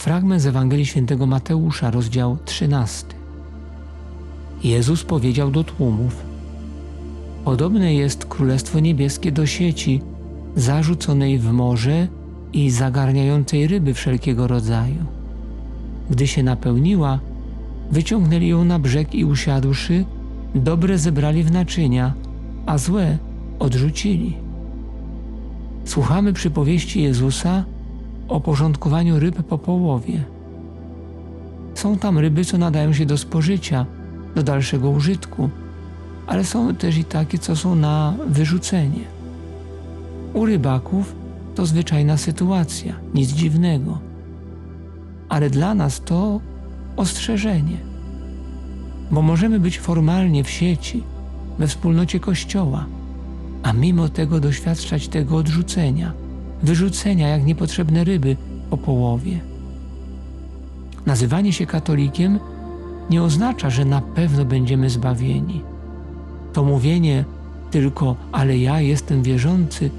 Fragment z Ewangelii Świętego Mateusza, rozdział 13. Jezus powiedział do tłumów: Podobne jest Królestwo Niebieskie do sieci zarzuconej w morze i zagarniającej ryby wszelkiego rodzaju. Gdy się napełniła, wyciągnęli ją na brzeg i usiadłszy, dobre zebrali w naczynia, a złe odrzucili. Słuchamy przypowieści Jezusa o porządkowaniu ryb po połowie. Są tam ryby, co nadają się do spożycia, do dalszego użytku, ale są też i takie, co są na wyrzucenie. U rybaków to zwyczajna sytuacja, nic dziwnego, ale dla nas to ostrzeżenie, bo możemy być formalnie w sieci, we wspólnocie Kościoła, a mimo tego doświadczać tego odrzucenia, wyrzucenia jak niepotrzebne ryby po połowie. Nazywanie się katolikiem nie oznacza, że na pewno będziemy zbawieni. To mówienie tylko, ale ja jestem wierzący,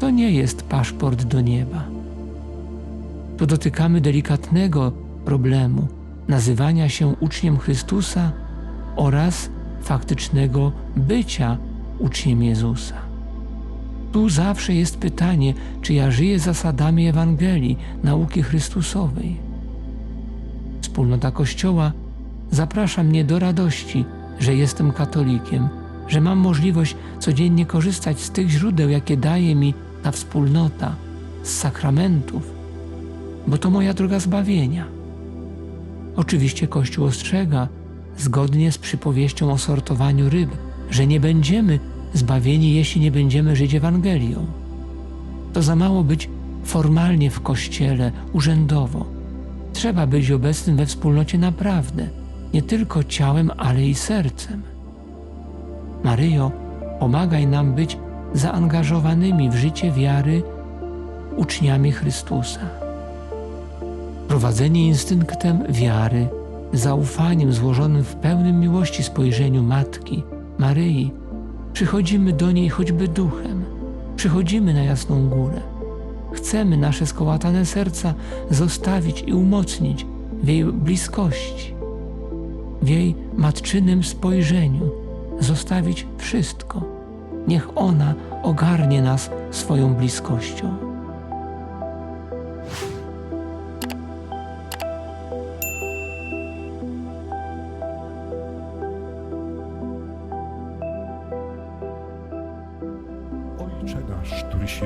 to nie jest paszport do nieba. Tu dotykamy delikatnego problemu nazywania się uczniem Chrystusa oraz faktycznego bycia uczniem Jezusa. Tu zawsze jest pytanie, czy ja żyję zasadami Ewangelii, nauki Chrystusowej. Wspólnota Kościoła zaprasza mnie do radości, że jestem katolikiem, że mam możliwość codziennie korzystać z tych źródeł, jakie daje mi ta wspólnota, z sakramentów, bo to moja droga zbawienia. Oczywiście Kościół ostrzega, zgodnie z przypowieścią o sortowaniu ryb, że nie będziemy zbawieni, jeśli nie będziemy żyć Ewangelią. To za mało być formalnie w Kościele, urzędowo. Trzeba być obecnym we wspólnocie naprawdę, nie tylko ciałem, ale i sercem. Maryjo, pomagaj nam być zaangażowanymi w życie wiary uczniami Chrystusa. Prowadzeni instynktem wiary, zaufaniem złożonym w pełnym miłości spojrzeniu Matki, Maryi, przychodzimy do niej choćby duchem, przychodzimy na jasną górę. Chcemy nasze skołatane serca zostawić i umocnić w jej bliskości, w jej matczynym spojrzeniu, zostawić wszystko. Niech ona ogarnie nas swoją bliskością.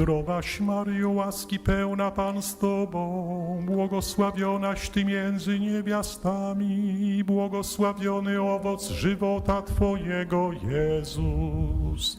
Zdrowaś Maryjo, łaski pełna Pan z Tobą, błogosławionaś Ty między niewiastami, błogosławiony owoc żywota Twojego, Jezus.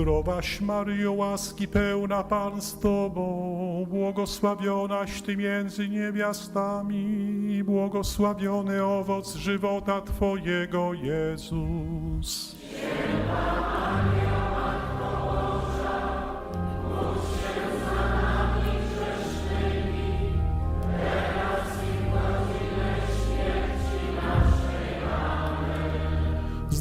Zdrowaś Maryjo, łaski pełna Pan z Tobą, błogosławionaś Ty między niewiastami błogosławiony owoc żywota Twojego, Jezus.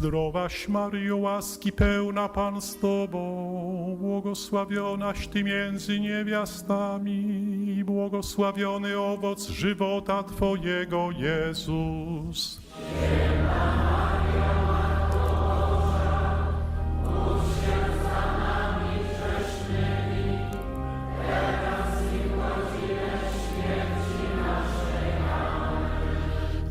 Zdrowaś Maryjo, łaski pełna Pan z Tobą, błogosławionaś Ty między niewiastami błogosławiony owoc żywota Twojego, Jezus.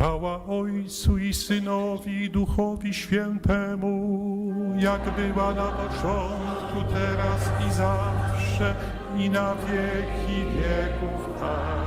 Chwała Ojcu i Synowi Duchowi Świętemu, jak była na początku, teraz i zawsze, i na wieki wieków. Amen.